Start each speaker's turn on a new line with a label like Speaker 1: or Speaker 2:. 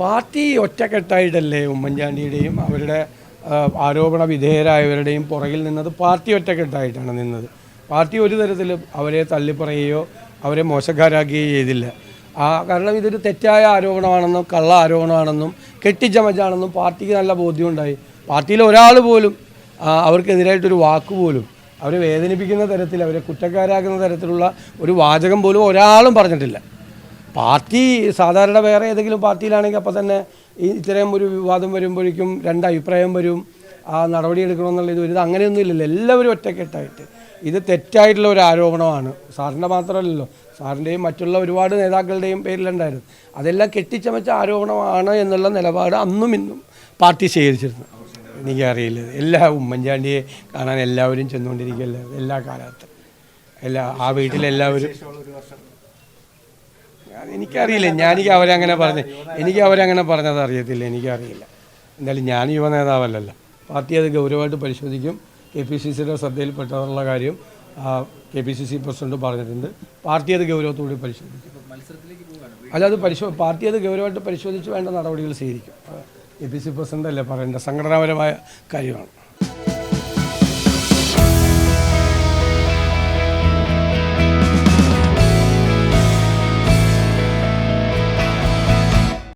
Speaker 1: Party ഒറ്റക്കെട്ടായിട്ടല്ലേ ഉമ്മൻചാണ്ടിയുടെയും അവരുടെ ആരോപണ വിധേയരായവരുടെയും പുറകിൽ നിന്നത് പാർട്ടി ഒറ്റക്കെട്ടായിട്ടാണ് നിന്നത്. പാർട്ടി ഒരു തരത്തിലും അവരെ തള്ളിപ്പറയുകയോ അവരെ മോശക്കാരാക്കുകയോ ചെയ്തില്ല. ആ കാരണം ഇതൊരു തെറ്റായ ആരോപണമാണെന്നും കള്ള ആരോപണമാണെന്നും കെട്ടിച്ചമച്ചാണെന്നും പാർട്ടിക്ക് നല്ല ബോധ്യമുണ്ടായി. പാർട്ടിയിൽ ഒരാൾ പോലും അവർക്കെതിരായിട്ടൊരു വാക്ക് പോലും അവരെ വേദനിപ്പിക്കുന്ന തരത്തിൽ അവരെ കുറ്റക്കാരാക്കുന്ന തരത്തിലുള്ള ഒരു വാചകം പോലും ഒരാളും പറഞ്ഞിട്ടില്ല. പാർട്ടി സാധാരണ വേറെ ഏതെങ്കിലും പാർട്ടിയിലാണെങ്കിൽ അപ്പോൾ തന്നെ ഇത്തരം ഒരു വിവാദം വരുമ്പോഴേക്കും രണ്ട് അഭിപ്രായം വരും ആ നടപടി എടുക്കണമെന്നുള്ള ഇത് ഇത് അങ്ങനെയൊന്നും ഇല്ലല്ലോ. എല്ലാവരും ഒറ്റക്കെട്ടായിട്ട്. ഇത് തെറ്റായിട്ടുള്ള ഒരു ആരോപണമാണ്. സാറിന്റെ മാത്രമല്ലല്ലോ. സാറിന്റെയും മറ്റുള്ള ഒരുപാട് നേതാക്കളുടെയും പേരിലുണ്ടായിരുന്നു. അതെല്ലാം കെട്ടിച്ചമച്ച ആരോപണമാണ് എന്നുള്ള നിലപാട് അന്നും ഇന്നും പാർട്ടി സ്വീകരിച്ചിരുന്നു എനിക്കറിയില്ല എല്ലാ ഉമ്മൻചാണ്ടിയെ കാണാൻ എല്ലാവരും ചെന്നുകൊണ്ടിരിക്കുകയല്ലേ? എല്ലാ കാലത്തും. എല്ലാ ആ വീട്ടിലെല്ലാവരും എനിക്കറിയില്ല. ഞാനെനിക്ക് അവരങ്ങനെ പറഞ്ഞ്. എനിക്ക് അവരങ്ങനെ പറഞ്ഞത് അറിയത്തില്ല. എനിക്കറിയില്ല. എന്തായാലും ഞാൻ യുവ നേതാവല്ലല്ലോ പാർട്ടി അത് ഗൗരവമായിട്ട് പരിശോധിക്കും. കെ പി സി സിയുടെ ശ്രദ്ധയിൽപ്പെട്ടതുള്ള കാര്യം K P C C president പറഞ്ഞിട്ടുണ്ട്. പാർട്ടി അത് ഗൗരവത്തോടെ പരിശോധിക്കും. അല്ല അത് പരിശോ പാർട്ടി അത് ഗൗരവമായിട്ട് പരിശോധിച്ച് വേണ്ട നടപടികൾ സ്വീകരിക്കും. കെ പി സി പ്രസിഡന്റ് അല്ലേ പറയേണ്ട? സംഘടനാപരമായ കാര്യമാണ്.